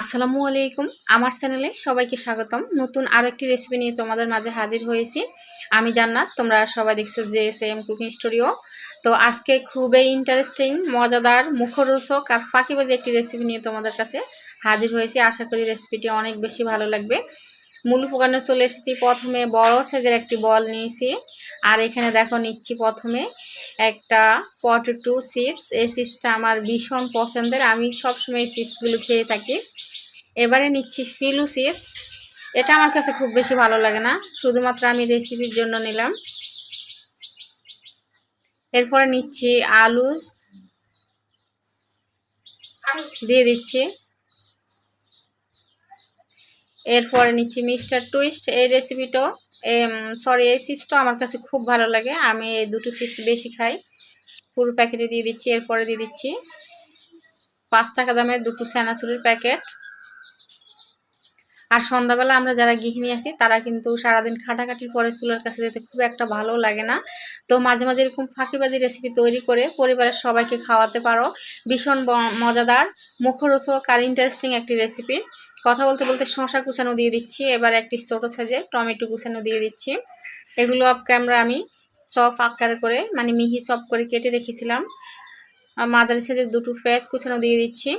আসসালামু আলাইকুম। আমার চ্যানেলে সবাইকে স্বাগতম। নতুন আরও একটি রেসিপি নিয়ে তোমাদের মাঝে হাজির হয়েছি। আমি জান্নাত, তোমরা সবাই দেখছ যে এম কুকিং স্টুডিও তো আজকে খুবই ইন্টারেস্টিং মজাদার, মুখরোচক আর ফাঁকিবাজি একটি রেসিপি নিয়ে তোমাদের কাছে হাজির হয়েছি। আশা করি রেসিপিটি অনেক বেশি ভালো লাগবে। মূল উপকরণে চলে এসেছি। প্রথমে বড় সাইজের একটি বল নিয়েছি। আর এখানে দেখো, নিচ্ছি প্রথমে একটা পটেটো চিপস। এই চিপসটা আমার ভীষণ পছন্দের। আমি সবসময় এই চিপসগুলো খেয়ে থাকি। এবারে নিচ্ছি ফিলু চিপস। এটা আমার কাছে খুব বেশি ভালো লাগে না। শুধুমাত্র আমি রেসিপির জন্য নিলাম। এরপরে নিচ্ছি আলুজ দিয়ে দিচ্ছি। এরপরে নিচ্ছি মিস্টার টুইস্ট। এই রেসিপিটাও সরি এই চিপসটা আমার কাছে খুব ভালো লাগে। আমি এই দুটো চিপস বেশি খাই। পুরো প্যাকেটে দিয়ে দিচ্ছি, এরপরে দিয়ে দিচ্ছি পাঁচ টাকা দামের দুটো স্যানাচুরির প্যাকেট আর সন্ধ্যাবেলা আমরা যারা গৃহিণী আছি, তারা কিন্তু সারাদিন খাটাখাটির পরে চুলের কাছে যেতে খুব একটা ভালো লাগে না। তো মাঝে মাঝে এরকম ফাঁকিবাজি রেসিপি তৈরি করে পরিবারের সবাইকে খাওয়াতে পারো। ভীষণ মজাদার, মুখরোচক আর ইন্টারেস্টিং একটি রেসিপি কথা বলতে বলতে শশা কুচানো দিয়ে দিচ্ছি। এবার একটি ছোটো সাইজের টমেটো কুচানো দিয়ে দিচ্ছি। এগুলো অফ ক্যামেরা আমি চপ আকার করে মানে মিহি চপ করে কেটে রেখেছিলাম। মাঝারি সাইজের দুটো ফ্রেশ কুচানো দিয়ে দিচ্ছি।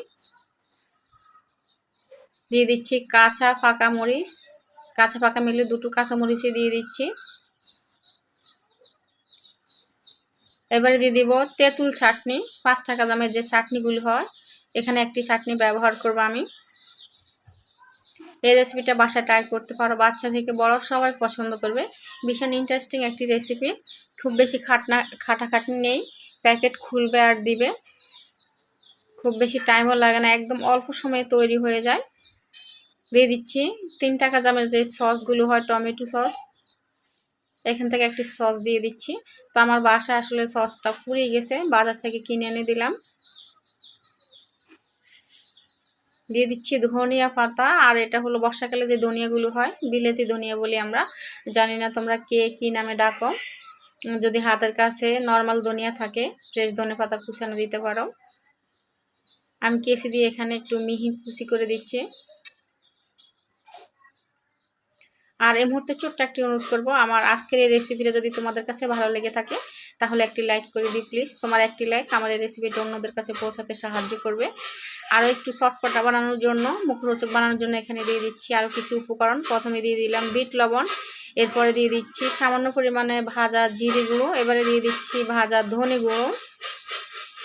দিয়ে দিচ্ছি কাঁচা ফাঁকা মরিচ। কাঁচা ফাঁকা মিলে দুটো কাঁচা মরিচই দিয়ে দিচ্ছি। এবারে দিয়ে দিব তেঁতুল চাটনি। পাঁচ টাকা দামের যে চাটনিগুলো হয়, এখানে একটি চাটনি ব্যবহার করব আমি। এই রেসিপিটা বাসায় ট্রাই করতে পারো। বাচ্চা থেকে বড় সবাই পছন্দ করবে। ভীষণ ইন্টারেস্টিং একটি রেসিপি খুব বেশি খাটনা, খাটাখাটনি নেই। প্যাকেট খুলবে আর দিবে। খুব বেশি টাইমও লাগে না। একদম অল্প সময়ে তৈরি হয়ে যায়। দিয়ে দিচ্ছি তিন টাকা জামের যে সসগুলো হয়, টমেটো সস। এখান থেকে একটি সস দিয়ে দিচ্ছি। তো আমার বাসা আসলে সসটা পুড়ে গেছে। বাজার থেকে কিনে এনে দিলাম। দিয়ে দিচ্ছি ধনিয়া পাতা, আর এটা হলো বর্ষাকালে যে ধনিয়াগুলো হয়, বিলেতি ধনিয়া বলি আমরা। জানি না তোমরা কে কি নামে ডাকো। যদি হাতের কাছে নর্মাল ধনিয়া থাকে ফ্রেশ ধনে পাতা কুচানো দিতে পারো। আমি কেসি দিয়ে এখানে একটু মিহি কুচি করে দিচ্ছি। আর এই মুহূর্তে ছোট্ট একটি অনুরোধ করব, আমার আজকের এই রেসিপিটা যদি তোমাদের কাছে ভালো লেগে থাকে তাহলে একটি লাইক করে দিই প্লিজ তোমার একটি লাইক আমার এই রেসিপিটা অন্যদের কাছে পৌঁছাতে সাহায্য করবে। আরও একটু সফটপটা বানানোর জন্য, মুখরোচক বানানোর জন্য এখানে দিয়ে দিচ্ছি আরও কিছু উপকরণ। প্রথমে দিয়ে দিলাম বিট লবণ, এরপরে দিয়ে দিচ্ছি সামান্য পরিমাণে ভাজা জিরে গুঁড়ো, এবারে দিয়ে দিচ্ছি ভাজা ধনে গুঁড়ো।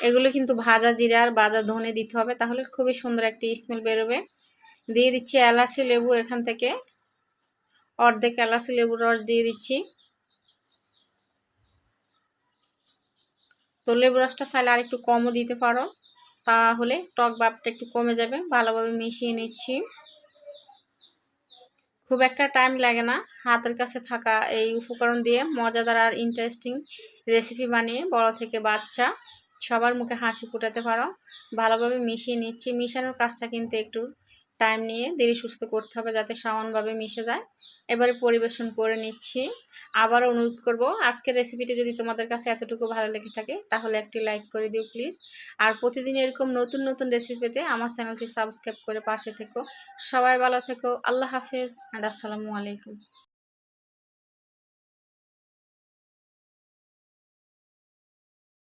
এগুলো কিন্তু ভাজা জিরে আর ভাজা ধনে দিতে হবে, তাহলে খুবই সুন্দর একটি স্মেল বেরোবে। দিয়ে দিচ্ছি এলাচি লেবু এখান থেকে। অর্ধেক এলাচি লেবুর রস দিয়ে দিচ্ছি। তো লেবু রসটা চাইলে আর একটু কমও দিতে পারো। তাহলে টক বাপটা একটু কমে যাবে। ভালোভাবে মিশিয়ে নিচ্ছি। খুব একটা টাইম লাগে না হাতের কাছে থাকা এই উপকরণ দিয়ে মজাদার আর ইন্টারেস্টিং রেসিপি বানিয়ে বড় থেকে বাচ্চা সবার মুখে হাসি ফুটাতে পারো। ভালোভাবে মিশিয়ে নিচ্ছি। মিশানোর কাজটা কিন্তু একটু টাইম নিয়ে দেরি সুস্থ করতে হবে যাতে সমানভাবে মিশে যায়। এবারে পরিবেশন করে নিচ্ছি। আবারও অনুরোধ করব, আজকের রেসিপিটি যদি তোমাদের কাছে এতটুকু ভালো লেগে থাকে, তাহলে একটি লাইক করে দিও প্লিজ আর প্রতিদিন এরকম নতুন নতুন রেসিপি পেতে আমার চ্যানেলটি সাবস্ক্রাইব করে পাশে থেকো। সবাই ভালো থেকো, আল্লাহ হাফেজ অ্যান্ড আসসালামু আলাইকুম।